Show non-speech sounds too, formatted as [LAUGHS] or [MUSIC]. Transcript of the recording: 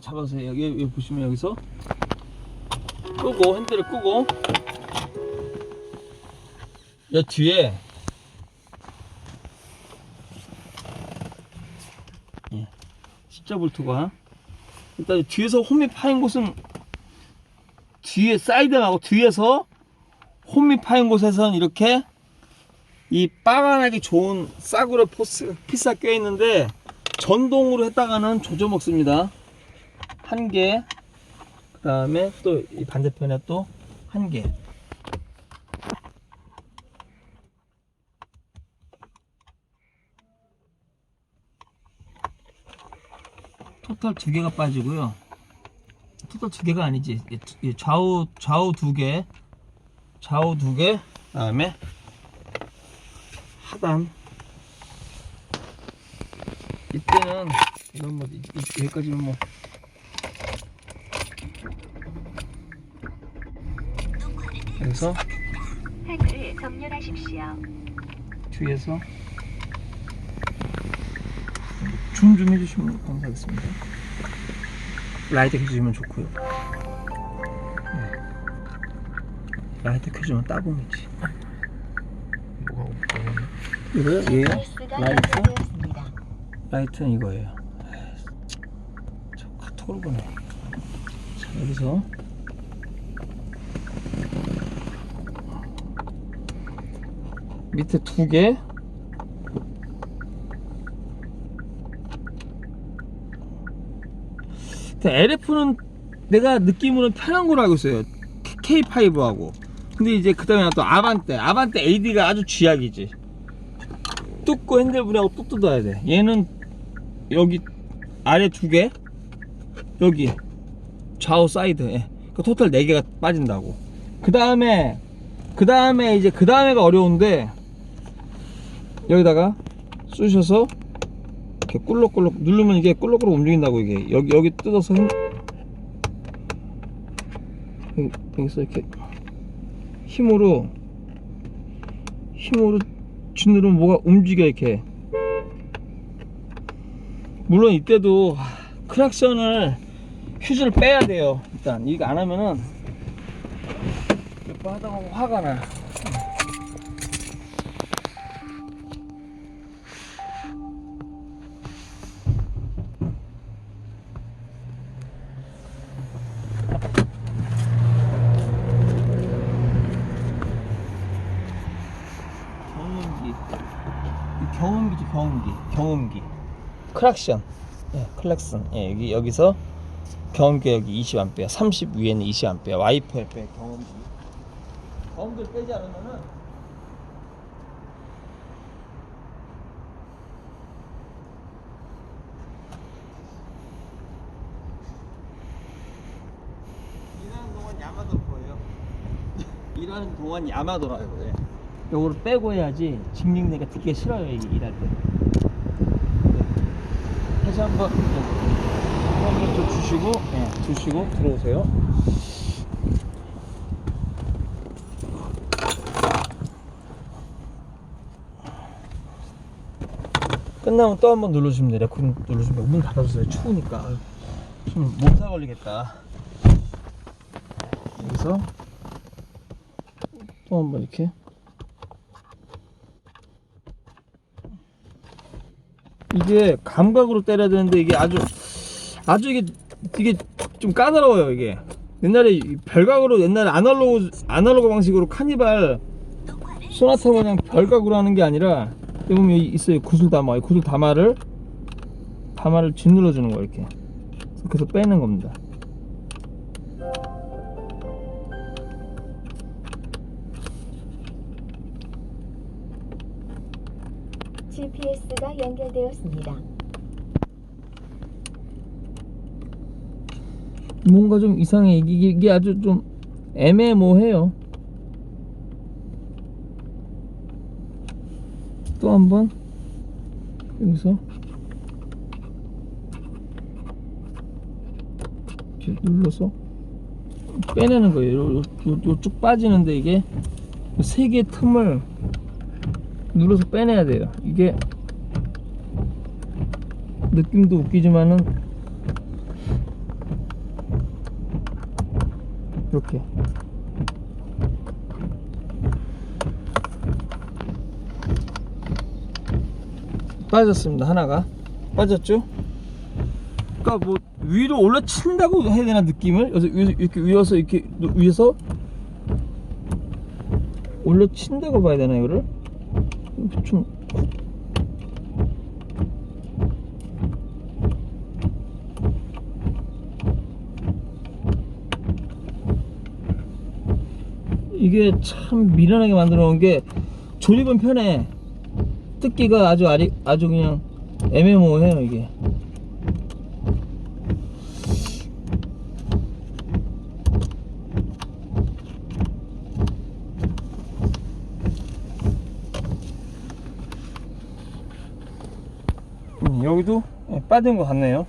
잡아서 여기, 여기 보시면 여기서 끄고 핸들을 끄고 여 뒤에 예, 십자 볼트가 일단 뒤에서 홈이 파인 곳은 뒤에 사이드하고 뒤에서 홈이 파인 곳에서는 이렇게 이 빠간하기 좋은 싸구려 포스 피스가 껴 있는데 전동으로 했다가는 조져 먹습니다. 한 개, 그 다음에 또 이 반대편에 또 한 개. 토탈 두 개가 빠지고요. 토탈 두 개가 아니지. 좌우 좌우 두 개, 좌우 두 개, 그다음에 하단. 이때는 이런 뭐 여기까지는 뭐 여기서 핸들을 정렬하십시오. 뒤에서 줌 좀 해주시면 감사하겠습니다. 라이트 켜주시면 좋고요. 네. 라이트 켜주면 따봉이지. 뭐가 없어요? 이거요? 얘요? GPS가 라이트? 라이트는 이거예요. 에이, 저 카톡을 보네. 자, 여기서 밑에 두 개. LF는 내가 느낌으로는 편한 걸로 알고 있어요. K5하고. 근데 이제 그 다음에 또 아반떼. 아반떼 AD가 아주 쥐약이지. 뜯고 핸들브레하고 또 뜯어야 돼. 얘는 여기 아래 두 개, 여기 좌우 사이드. 예. 그 토탈 네 개가 빠진다고. 그 다음에 그 다음에 이제 그 다음에가 어려운데 여기다가 쑤셔서 이렇게 꿀럭꿀럭 누르면 이게 꿀럭꿀럭 움직인다고 이게. 여기 여기 뜯어서 힘, 여기, 여기서 이렇게 힘으로 힘으로 짓누르면 뭐가 움직여 이렇게. 물론 이때도 하, 크락션을 휴즈를 빼야 돼요. 일단 이거 안 하면은 몇 번 하다 보면 화가 나 경운기지 경운기. 경운기. 크락션. 예 클락슨. 예 여기 여기서 경운기 여기 20A 30 위에는 20A 와이퍼 옆에 경운기. 경운기를 빼지 않으면은 일하는 동안 야마돌 거예요. [LAUGHS] 일하는 동안 야마돌아요. 예. 요거를 빼고 해야지 징징대가 듣기 싫어요 이게 일할 때 네. 다시 한번 네. 한번 좀 주시고 네, 주시고 들어오세요 끝나면 또 한번 눌러주시면 돼요 레코딩 눌러주면 돼요. 문 닫아주세요 추우니까 아유, 좀 몸살 걸리겠다 여기서 또 한번 이렇게 이게 감각으로 때려야 되는데 이게 아주 아주 이게 이게 좀 까다로워요 이게. 옛날에 이 별각으로 옛날에 아날로그 아날로그 방식으로 카니발 소나타 그냥 별각으로 하는 게 아니라 여기 보면 있어요. 구슬 담아. 이 구슬 담아를 담아를 짓눌러 주는 거예요 이렇게. 그래서 빼는 겁니다 GPS가 연결되었습니다. 뭔가 좀 이상해. 이게, 아주 좀 애매모호해요. 또 한 번. 여기서. 이렇게 눌러서. 빼내는 거예요. 요, 요, 요, 요쭉 빠지는데 이게 세 개의 틈을 눌러서 빼내야 돼요. 이게 느낌도 웃기지만은 이렇게. 빠졌습니다 하나가. 빠졌죠? 그러니까 뭐 위로 올라친다고 해야 되나 느낌을? 그래서 위- 이렇게 위에서 이렇게 위에서 올라친다고 봐야 되나 이거를 좀 이게 참 미련하게 만들어 놓은 게 조립은 편해. 뜯기가 아주 아리, 아주 그냥 애매모호해요 이게 여기도 예, 빠진 것 같네요